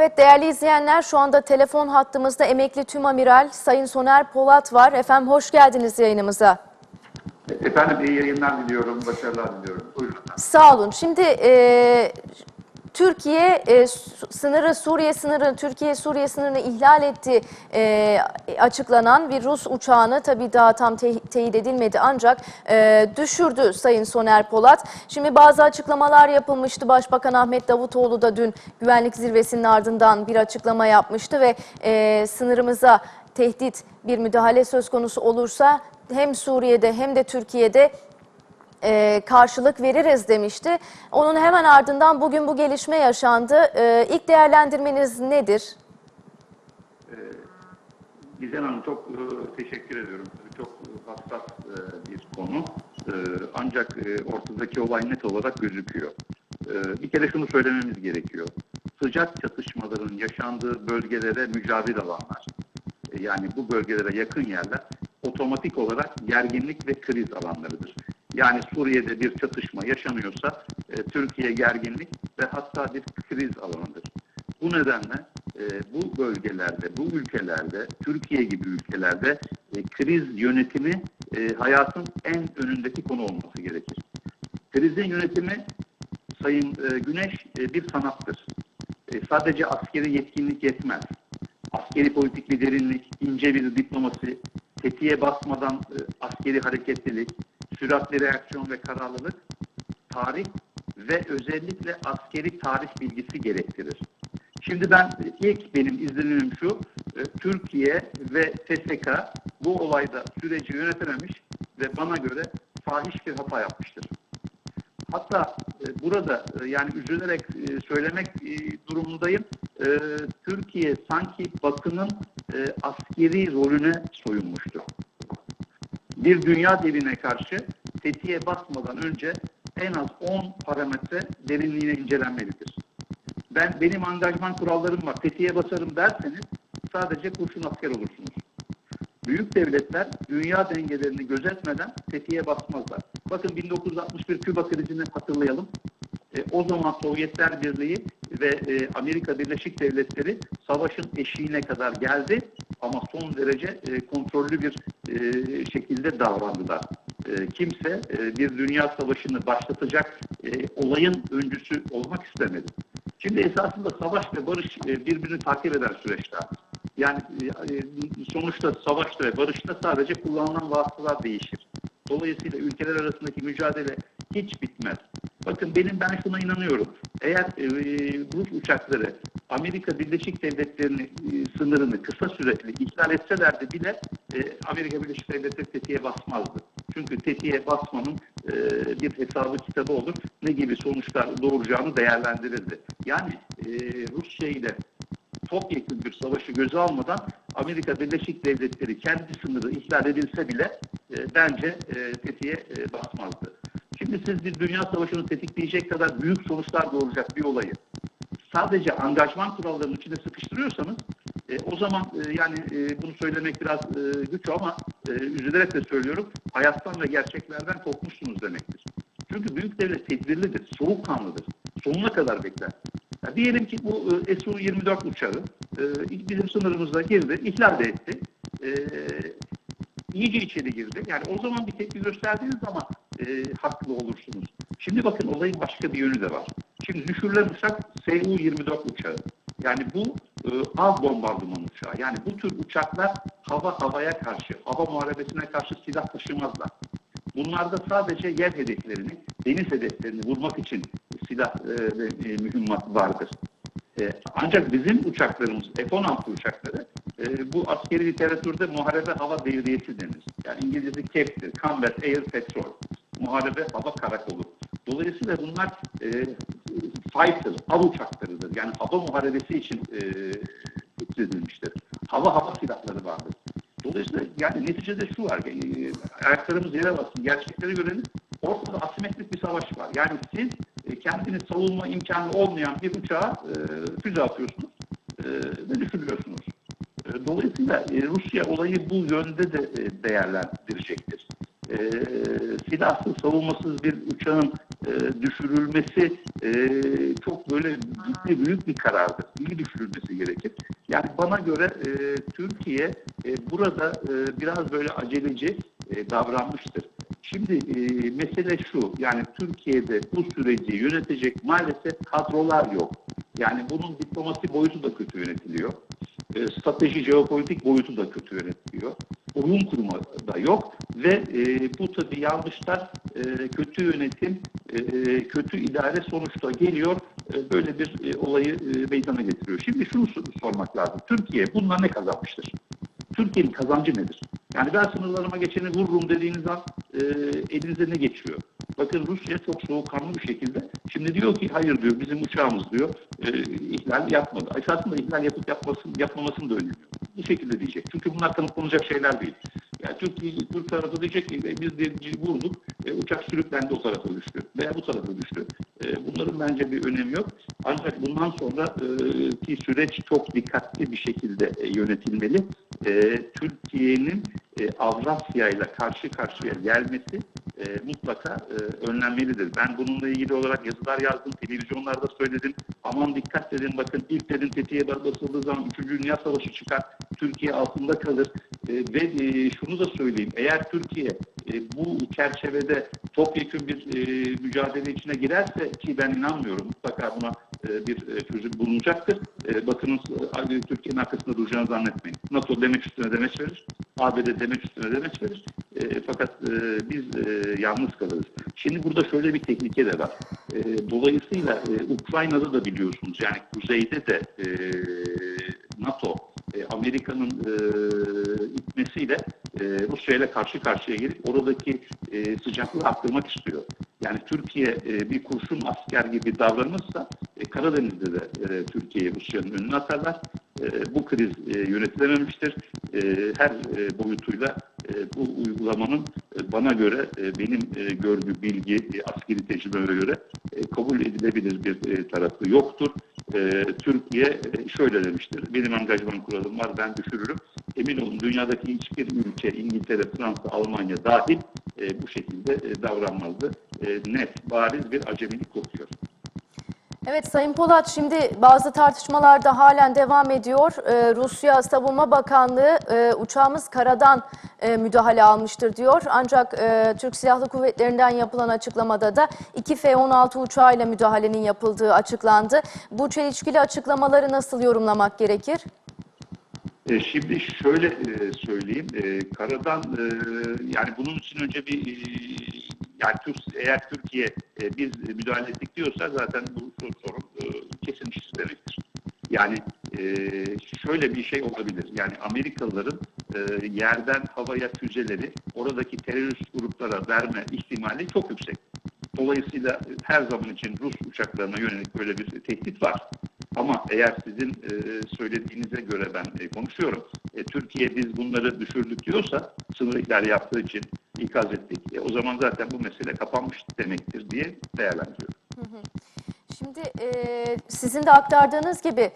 Evet değerli izleyenler şu anda telefon hattımızda emekli tüm amiral Sayın Soner Polat var. Efendim hoş geldiniz yayınımıza. Efendim iyi yayınlar diliyorum, başarılar diliyorum. Buyurun. Sağ olun. Şimdi e, Türkiye e, sınırı Suriye sınırı Türkiye Suriye sınırını ihlal etti e, açıklanan bir Rus uçağını tabii daha tam te- teyit edilmedi ancak e, düşürdü Sayın Soner Polat. Şimdi bazı açıklamalar yapılmıştı. Başbakan Ahmet Davutoğlu da dün güvenlik zirvesinin ardından bir açıklama yapmıştı ve e, sınırımıza tehdit bir müdahale söz konusu olursa hem Suriye'de hem de Türkiye'de e, karşılık veririz demişti. Onun hemen ardından bugün bu gelişme yaşandı. E, ilk değerlendirmeniz nedir? Gizem Hanım çok e, teşekkür ediyorum. Çok e, hassas e, bir konu. E, ancak e, ortadaki olay net olarak gözüküyor. E, bir kere şunu söylememiz gerekiyor. Sıcak çatışmaların yaşandığı bölgelere mücadele alanlar, e, yani bu bölgelere yakın yerler otomatik olarak gerginlik ve kriz alanlarıdır. Yani Suriye'de bir çatışma yaşanıyorsa e, Türkiye gerginlik ve hatta bir kriz alanıdır. Bu nedenle e, bu bölgelerde, bu ülkelerde, Türkiye gibi ülkelerde e, kriz yönetimi e, hayatın en önündeki konu olması gerekir. Krizin yönetimi Sayın e, Güneş e, bir sanattır. E, sadece askeri yetkinlik yetmez. Askeri politik bir derinlik, ince bir diplomasi, tetiğe basmadan e, askeri hareketlilik, süratli reaksiyon ve kararlılık, tarih ve özellikle askeri tarih bilgisi gerektirir. Şimdi ben ilk benim izlenimim şu, e, Türkiye ve TSK bu olayda süreci yönetememiş ve bana göre fahiş bir hata yapmıştır. Hatta e, burada e, yani üzülerek söylemek durumundayım. Türkiye sanki Batı'nın askeri rolüne soyunmuştu. Bir dünya devine karşı tetiğe basmadan önce en az 10 parametre derinliğine incelenmelidir. Ben benim angajman kurallarım var. Tetiğe basarım derseniz sadece kurşun asker olursunuz. Büyük devletler dünya dengelerini gözetmeden tetiğe basmazlar. Bakın 1961 Küba krizini hatırlayalım. E, o zaman Sovyetler Birliği ve e, Amerika Birleşik Devletleri savaşın eşiğine kadar geldi ama son derece e, kontrollü bir e, şekilde davrandılar. E, kimse e, bir dünya savaşını başlatacak olayın öncüsü olmak istemedi. Şimdi esasında savaş ve barış birbirini takip eden süreçler. Yani sonuçta savaşta ve barışta sadece kullanılan vasıtalar değişir. Dolayısıyla ülkeler arasındaki mücadele hiç bitmez. Bakın benim ben şuna inanıyorum. Eğer e, Rus uçakları Amerika Birleşik Devletleri'nin e, sınırını kısa süreli ihlal etselerdi bile e, Amerika Birleşik Devletleri tetiğe basmazdı. Çünkü tetiğe basmanın e, bir hesabı kitabı olur. Ne gibi sonuçlar doğuracağını değerlendirirdi. Yani Rusya ile topyekun bir savaşı göze almadan Amerika Birleşik Devletleri kendi sınırı ihlal edilse bile bence tetiğe basmazdı. Şimdi siz bir dünya savaşını tetikleyecek kadar büyük sonuçlar doğuracak bir olayı sadece angajman kurallarının içine sıkıştırıyorsanız e, o zaman e, yani e, bunu söylemek biraz e, güç ama e, üzülerek de söylüyorum hayattan ve gerçeklerden kopmuşsunuz demektir. Çünkü büyük devlet tedbirlidir, soğukkanlıdır. Sonuna kadar bekler. Ya diyelim ki bu e, Su-24 uçağı e, bizim sınırımıza girdi, ihlal de etti. E, iyice içeri girdi. Yani o zaman bir tepki gösterdiğiniz zaman e, haklı olursunuz. Şimdi bakın olayın başka bir yönü de var. Şimdi düşürülen uçak Su-24 uçağı. Yani bu e, av bombardıman uçağı. Yani bu tür uçaklar hava havaya karşı, hava muharebesine karşı silah taşımazlar. Bunlarda sadece yer hedeflerini, deniz hedeflerini vurmak için silah e, ve e, mühimmat vardır. E, ancak bizim uçaklarımız, F-16 uçakları e, bu askeri literatürde muharebe hava devriyesi denir. Yani İngilizce CAP'tir, Combat Air Patrol. Muharebe hava karakolu. Dolayısıyla bunlar e, fighter, av uçaklarıdır. Yani hava muharebesi için e, edilmiştir. Hava hava silahları vardır. Dolayısıyla yani neticede şu var, e, ayaklarımız yere basın, gerçekleri görelim. Ortada asimetrik bir savaş var. Yani siz e, kendini savunma imkanı olmayan bir uçağa e, füze atıyorsunuz e, ve düşürüyorsunuz. E, dolayısıyla e, Rusya olayı bu yönde de e, değerlendirecektir. E, silahsız, savunmasız bir uçağın e, düşürülmesi e, böyle ciddi büyük bir karardır. İyi düşünülmesi gerekir. Yani bana göre e, Türkiye e, burada e, biraz böyle aceleci e, davranmıştır. Şimdi e, mesele şu, yani Türkiye'de bu süreci yönetecek maalesef kadrolar yok. Yani bunun diplomasi boyutu da kötü yönetiliyor. E, strateji, jeopolitik boyutu da kötü yönetiliyor. Oyun kurma da yok ve e, bu tabii yanlışlar e, kötü yönetim, e, kötü idare sonuçta geliyor. E, böyle bir e, olayı e, meydana getiriyor. Şimdi şunu sor- sormak lazım. Türkiye bundan ne kazanmıştır? Türkiye'nin kazancı nedir? Yani ben sınırlarıma geçeni vururum dediğiniz an e, elinize ne geçiyor? Bakın Rusya çok soğukkanlı bir şekilde şimdi diyor ki hayır diyor bizim uçağımız diyor e, ihlal yapmadı. Esasında ihlal yapıp yapmasın, yapmamasını da öneriyor. Bu şekilde diyecek. Çünkü bunlar kanıtlanacak şeyler değil. Yani Türkiye, Türk tarafı diyecek ki e, biz de vurduk, e, uçak sürüklendi o tarafa düştü veya bu tarafa düştü. E, bunların bence bir önemi yok. Ancak bundan sonra e, süreç çok dikkatli bir şekilde e, yönetilmeli. Türkiye'nin Avrasya ile karşı karşıya gelmesi mutlaka önlenmelidir. Ben bununla ilgili olarak yazılar yazdım, televizyonlarda söyledim. Aman dikkat dedim bakın ilk dedim tetiğe basıldığı zaman 3. Dünya Savaşı çıkar, Türkiye altında kalır. Ve şunu da söyleyeyim, eğer Türkiye bu çerçevede topyekun bir e, mücadele içine girerse ki ben inanmıyorum mutlaka buna e, bir e, çözüm bulunacaktır. E, Batı'nın e, Türkiye'nin arkasında duracağını zannetmeyin. NATO demek üstüne demeç verir. ABD demek üstüne demeç verir. E, fakat e, biz e, yalnız kalırız. Şimdi burada şöyle bir tehlike de var. E, dolayısıyla e, Ukrayna'da da biliyorsunuz yani kuzeyde de e, NATO e, Amerika'nın e, itmesiyle e, Rusya ile karşı karşıya gelip oradaki e, sıcaklığı arttırmak istiyor. Yani Türkiye e, bir kurşun asker gibi davranırsa e, Karadeniz'de de e, Türkiye'yi Rusya'nın önüne atarlar. E, bu kriz e, yönetilememiştir. E, her e, boyutuyla e, bu uygulamanın e, bana göre e, benim e, görgü, bilgi, e, askeri tecrübeme göre e, kabul edilebilir bir e, tarafı yoktur. E, Türkiye e, şöyle demiştir. Benim angajman kuralım var ben düşürürüm. Emin olun dünyadaki hiçbir ülke İngiltere, Fransa, Almanya dahil e, bu şekilde e, davranmazdı. E, net, bariz bir acemilik kokuyor. Evet Sayın Polat şimdi bazı tartışmalarda halen devam ediyor. Ee, Rusya Savunma Bakanlığı e, uçağımız karadan e, müdahale almıştır diyor. Ancak e, Türk Silahlı Kuvvetleri'nden yapılan açıklamada da 2 F-16 uçağıyla müdahalenin yapıldığı açıklandı. Bu çelişkili açıklamaları nasıl yorumlamak gerekir? E, Şimdi şöyle e, söyleyeyim, e, karadan e, yani bunun için önce bir e, yani Türk, eğer Türkiye e, biz müdahale ettik diyorsa zaten bu sor- sorun e, kesilmiştir demektir. Yani e, şöyle bir şey olabilir. Yani Amerikalıların e, yerden havaya füzeleri oradaki terörist gruplara verme ihtimali çok yüksek. Dolayısıyla her zaman için Rus uçaklarına yönelik böyle bir tehdit var. Ama eğer sizin e, söylediğinize göre ben e, konuşuyorum. E, Türkiye biz bunları düşürdük diyorsa sınır ihlali yaptığı için ikaz ettik. E, o zaman zaten bu mesele kapanmış demektir diye değerlendiriyorum. Şimdi e, sizin de aktardığınız gibi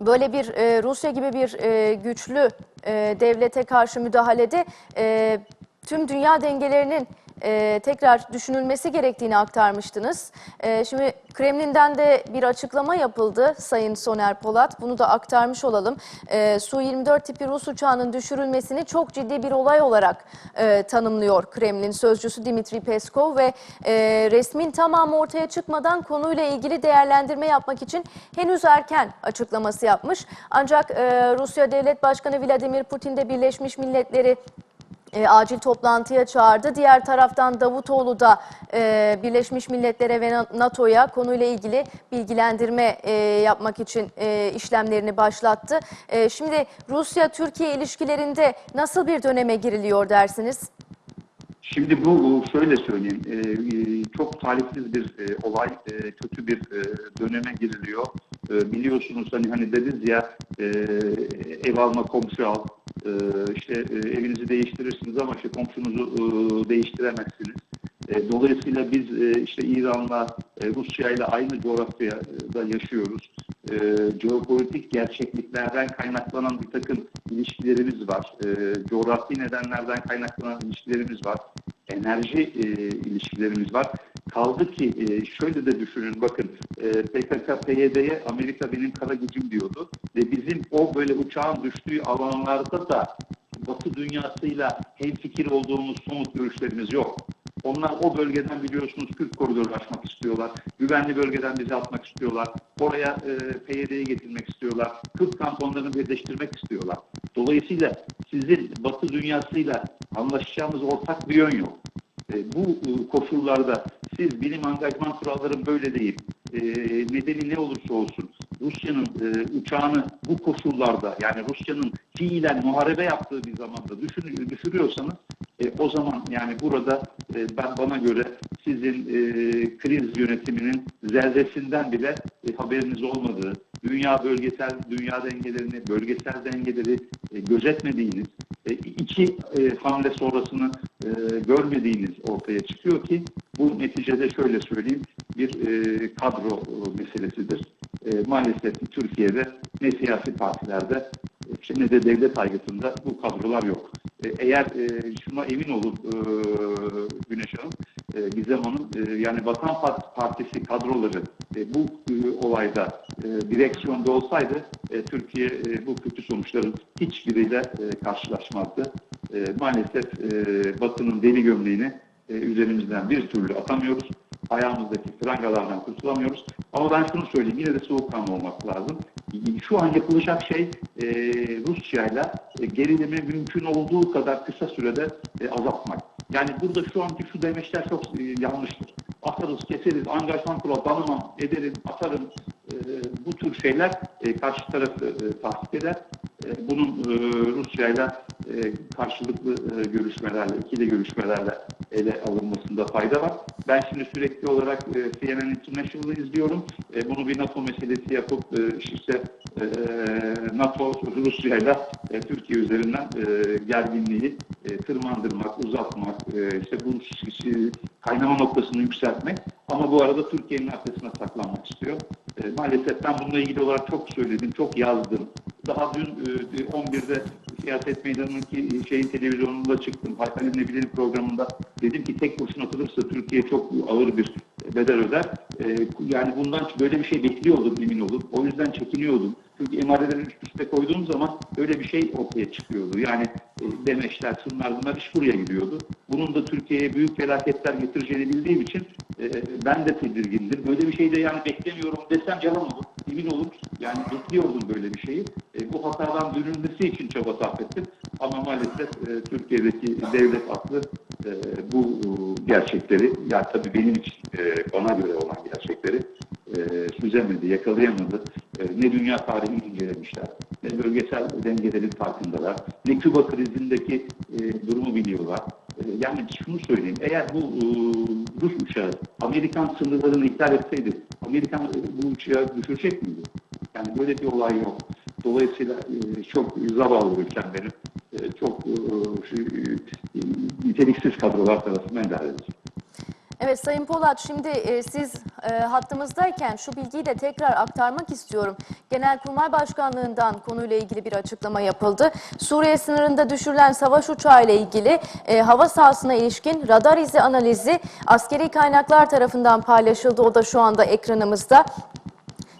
böyle bir e, Rusya gibi bir e, güçlü e, devlete karşı müdahalede e, tüm dünya dengelerinin e, tekrar düşünülmesi gerektiğini aktarmıştınız. E, şimdi Kremlin'den de bir açıklama yapıldı Sayın Soner Polat. Bunu da aktarmış olalım. E, Su-24 tipi Rus uçağının düşürülmesini çok ciddi bir olay olarak e, tanımlıyor Kremlin sözcüsü Dimitri Peskov ve e, resmin tamamı ortaya çıkmadan konuyla ilgili değerlendirme yapmak için henüz erken açıklaması yapmış. Ancak e, Rusya Devlet Başkanı Vladimir Putin de Birleşmiş Milletleri e, acil toplantıya çağırdı. Diğer taraftan Davutoğlu da e, Birleşmiş Milletler'e ve Na- NATO'ya konuyla ilgili bilgilendirme e, yapmak için e, işlemlerini başlattı. E, şimdi Rusya-Türkiye ilişkilerinde nasıl bir döneme giriliyor dersiniz? Şimdi bu şöyle söyleyeyim, e, e, çok talihsiz bir e, olay, kötü bir döneme giriliyor. E, Biliyorsunuz hani hani dediniz ya e, ev alma komşu al, e, işte e, evinizi değiştirirsiniz ama işte komşunuzu e, değiştiremezsiniz. E, Dolayısıyla biz e, işte İran'la, e, Rusya ile aynı coğrafyada yaşıyoruz. E, Jeopolitik gerçekliklerden kaynaklanan bir takım ilişkilerimiz var. E, Coğrafi nedenlerden kaynaklanan ilişkilerimiz var. Enerji e, ilişkilerimiz var. Kaldı ki e, şöyle de düşünün bakın e, PKK PYD'ye Amerika benim kara gücüm diyordu ve bizim o böyle uçağın düştüğü alanlarda da Batı dünyasıyla hemfikir olduğumuz somut görüşlerimiz yok. Onlar o bölgeden biliyorsunuz Kürt koridoru açmak istiyorlar. Güvenli bölgeden bizi atmak istiyorlar. Oraya e, PYD'yi getirmek istiyorlar. Kürt kamponlarını birleştirmek istiyorlar. Dolayısıyla sizin Batı dünyasıyla anlaşacağımız ortak bir yön yok. E, bu e, koşullarda siz bilim angajman kuralları böyle değil. E, nedeni ne olursa olsun Rusya'nın e, uçağını bu koşullarda yani Rusya'nın fiilen muharebe yaptığı bir zamanda düşün, düşürüyorsanız e, o zaman yani burada e, ben bana göre sizin e, kriz yönetiminin zerresinden bile e, haberiniz olmadığı, dünya bölgesel dünya dengelerini, bölgesel dengeleri e, gözetmediğiniz, e, iki e, hamle sonrasını e, görmediğiniz ortaya çıkıyor ki bu neticede şöyle söyleyeyim bir e, kadro e, meselesidir. E, maalesef Türkiye'de ne siyasi partilerde e, ne de devlet aygıtında bu kadrolar yok. E, eğer e, şuna emin olun e, Güneş Hanım, e, Gizem Hanım, e, yani Vatan Part- Partisi kadroları e, bu e, olayda e, direksiyonda olsaydı e, Türkiye e, bu kötü sonuçların hiçbiriyle e, karşılaşmazdı. E, maalesef e, Batı'nın deli gömleğini e, üzerimizden bir türlü atamıyoruz. Ayağımızdaki prangalardan kurtulamıyoruz. Ama ben şunu söyleyeyim, yine de soğukkanlı olmak lazım. Şu an yapılacak şey e, Rusya'yla e, gerilimi mümkün olduğu kadar kısa sürede e, azaltmak. Yani burada şu anki şu demeçler çok e, yanlıştır. Atarız, keseriz, angajman kural, tanımam, ederim, atarım. E, bu tür şeyler e, karşı tarafı e, tahrik eder. E, bunun e, Rusya'yla e, karşılıklı e, görüşmelerle, ikili görüşmelerle ele alınmasında fayda var. Ben şimdi sürekli olarak e, CNN International'ı izliyorum. E, bunu bir NATO meselesi yapıp e, işte e, NATO Rusya'yla e, Türkiye üzerinden e, gerginliği e, tırmandırmak, uzatmak, e, işte bu şi- kaynama noktasını yükseltmek ama bu arada Türkiye'nin arkasına saklanmak istiyor. E, maalesef ben bununla ilgili olarak çok söyledim, çok yazdım. Daha dün e, 11'de siyaset meydanındaki şeyin televizyonunda çıktım. Hakan ne bilir programında dedim ki tek kurşun atılırsa Türkiye çok ağır bir bedel öder. E, yani bundan böyle bir şey bekliyordum emin olun. O yüzden çekiniyordum. Çünkü emareleri üst üste koyduğum zaman öyle bir şey ortaya çıkıyordu. Yani e, demeçler, şunlar bunlar iş buraya gidiyordu. Bunun da Türkiye'ye büyük felaketler getireceğini bildiğim için e, ben de tedirgindim. Böyle bir şey de yani beklemiyorum desem yalan olur. Emin olun yani bekliyordum böyle bir şeyi. E, bu hatadan dönülmesi için çaba sarf ettim. Ama maalesef e, Türkiye'deki devlet aklı e, bu e, gerçekleri, yani tabii benim için e, bana göre olan gerçekleri e, süzemedi, yakalayamadı. E, ne dünya tarihini incelemişler, ne bölgesel dengelerin farkındalar, ne Küba krizindeki e, durumu biliyorlar. E, yani şunu söyleyeyim, eğer bu e, Rus uçağı Amerikan sınırlarını ihlal etseydi, Amerikan e, bu uçağı düşürecek miydi? Yani böyle bir olay yok. Dolayısıyla e, çok zavallı ülkem benim. E, çok e, niteliksiz kadrolar tarafından idare. Evet Sayın Polat şimdi siz hattımızdayken şu bilgiyi de tekrar aktarmak istiyorum. Genelkurmay Başkanlığından konuyla ilgili bir açıklama yapıldı. Suriye sınırında düşürülen savaş uçağı ile ilgili hava sahasına ilişkin radar izi analizi askeri kaynaklar tarafından paylaşıldı. O da şu anda ekranımızda.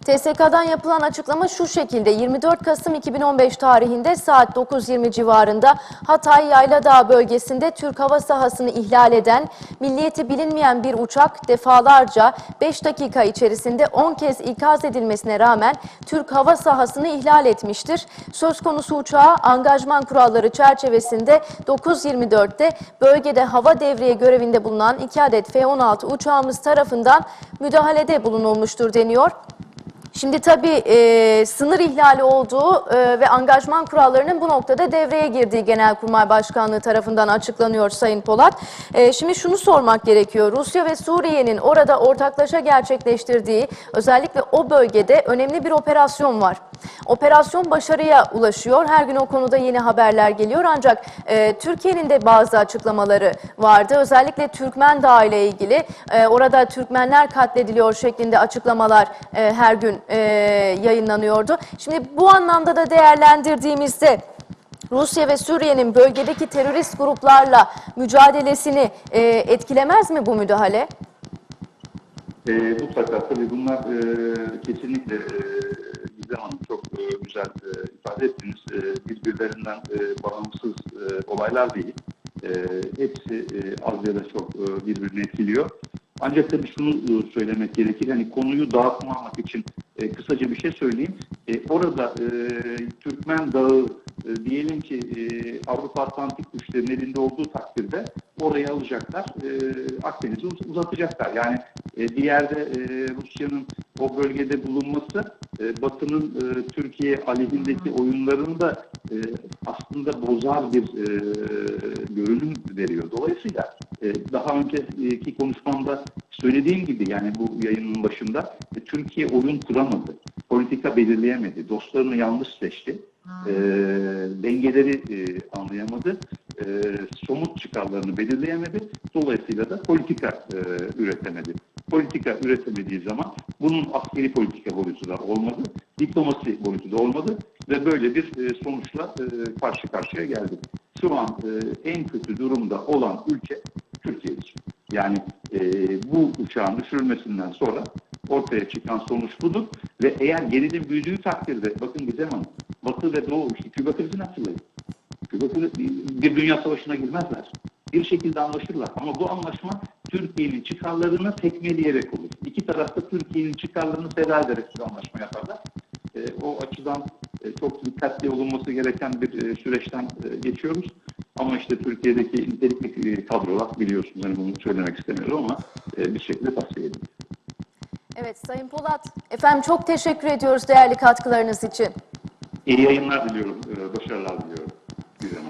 TSK'dan yapılan açıklama şu şekilde 24 Kasım 2015 tarihinde saat 9.20 civarında Hatay Yayladağ bölgesinde Türk hava sahasını ihlal eden milliyeti bilinmeyen bir uçak defalarca 5 dakika içerisinde 10 kez ikaz edilmesine rağmen Türk hava sahasını ihlal etmiştir. Söz konusu uçağa angajman kuralları çerçevesinde 9.24'te bölgede hava devriye görevinde bulunan 2 adet F-16 uçağımız tarafından müdahalede bulunulmuştur deniyor. Şimdi tabii e, sınır ihlali olduğu e, ve angajman kurallarının bu noktada devreye girdiği Genelkurmay Başkanlığı tarafından açıklanıyor Sayın Polat. E, şimdi şunu sormak gerekiyor. Rusya ve Suriye'nin orada ortaklaşa gerçekleştirdiği özellikle o bölgede önemli bir operasyon var. Operasyon başarıya ulaşıyor. Her gün o konuda yeni haberler geliyor ancak e, Türkiye'nin de bazı açıklamaları vardı. Özellikle Türkmen Dağı ile ilgili e, orada Türkmenler katlediliyor şeklinde açıklamalar e, her gün e, yayınlanıyordu. Şimdi bu anlamda da değerlendirdiğimizde Rusya ve Suriye'nin bölgedeki terörist gruplarla mücadelesini e, etkilemez mi bu müdahale? E, mutlaka tabii bunlar e, kesinlikle e, Gizem Hanım çok e, güzel e, ifade ettiniz. E, birbirlerinden e, bağımsız e, olaylar değil. E, hepsi e, az ya da çok e, birbirini etkiliyor. Ancak tabii şunu e, söylemek gerekir. Hani konuyu dağıtmamak için e, kısaca bir şey söyleyeyim. E, orada e, Türkmen Dağı e, diyelim ki e, Avrupa Atlantik güçlerinin elinde olduğu takdirde orayı alacaklar, e, Akdeniz'i uz- uzatacaklar. Yani e, de e, Rusya'nın o bölgede bulunması e, Batı'nın e, Türkiye aleyhindeki oyunlarını da e, aslında bozar bir e, görünüm veriyor. Dolayısıyla e, daha önceki konuşmamda söylediğim gibi yani bu yayının başında e, Türkiye oyun kuramadı, politika belirleyemedi, dostlarını yanlış seçti, e, dengeleri e, anlayamadı, e, somut çıkarlarını belirleyemedi, dolayısıyla da politika e, üretemedi. Politika üretemediği zaman bunun askeri politika boyutu da olmadı, diplomasi boyutu da olmadı ve böyle bir e, sonuçla e, karşı karşıya geldik. Şu an e, en kötü durumda olan ülke Türkiye'dir. Yani e, bu uçağın düşürülmesinden sonra ortaya çıkan sonuç budur ve eğer gerilim büyüdüğü takdirde bakın Gizem Hanım, Batı ve Doğu işte Küba krizini hatırlayın. Küba krizi bir dünya savaşına girmezler. Bir şekilde anlaşırlar ama bu anlaşma Türkiye'nin çıkarlarını tekmeleyerek olur. İki taraf da Türkiye'nin çıkarlarını feda ederek bir anlaşma yaparlar. E, o açıdan e, çok dikkatli olunması gereken bir e, süreçten e, geçiyoruz. Ama işte Türkiye'deki nitelikli e, kadrolar biliyorsunuz hani bunu söylemek istemiyorum ama e, bir şekilde tavsiye ediyorum. Evet Sayın Polat, efendim çok teşekkür ediyoruz değerli katkılarınız için. İyi yayınlar diliyorum, e, başarılar diliyorum. Güzel.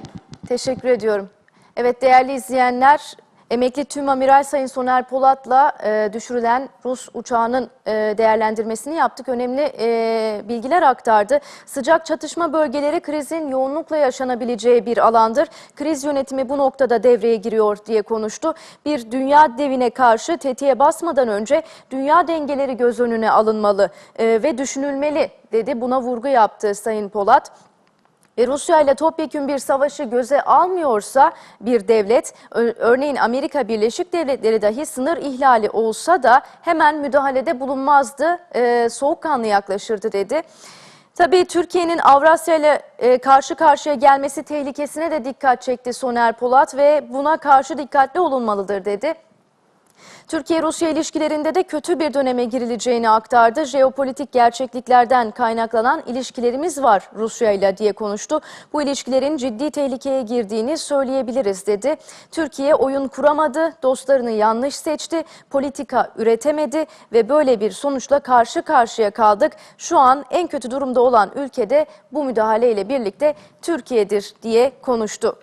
Teşekkür ediyorum. Evet değerli izleyenler, emekli tüm amiral Sayın Soner Polat'la e, düşürülen Rus uçağının e, değerlendirmesini yaptık. Önemli e, bilgiler aktardı. Sıcak çatışma bölgeleri krizin yoğunlukla yaşanabileceği bir alandır. Kriz yönetimi bu noktada devreye giriyor diye konuştu. Bir dünya devine karşı tetiğe basmadan önce dünya dengeleri göz önüne alınmalı e, ve düşünülmeli dedi. Buna vurgu yaptı Sayın Polat ve Rusya ile topyekün bir savaşı göze almıyorsa bir devlet, örneğin Amerika Birleşik Devletleri dahi sınır ihlali olsa da hemen müdahalede bulunmazdı, e, soğukkanlı yaklaşırdı dedi. Tabii Türkiye'nin Avrasya ile e, karşı karşıya gelmesi tehlikesine de dikkat çekti Soner Polat ve buna karşı dikkatli olunmalıdır dedi. Türkiye-Rusya ilişkilerinde de kötü bir döneme girileceğini aktardı. Jeopolitik gerçekliklerden kaynaklanan ilişkilerimiz var Rusya ile diye konuştu. Bu ilişkilerin ciddi tehlikeye girdiğini söyleyebiliriz dedi. Türkiye oyun kuramadı, dostlarını yanlış seçti, politika üretemedi ve böyle bir sonuçla karşı karşıya kaldık. Şu an en kötü durumda olan ülkede bu müdahaleyle birlikte Türkiye'dir diye konuştu.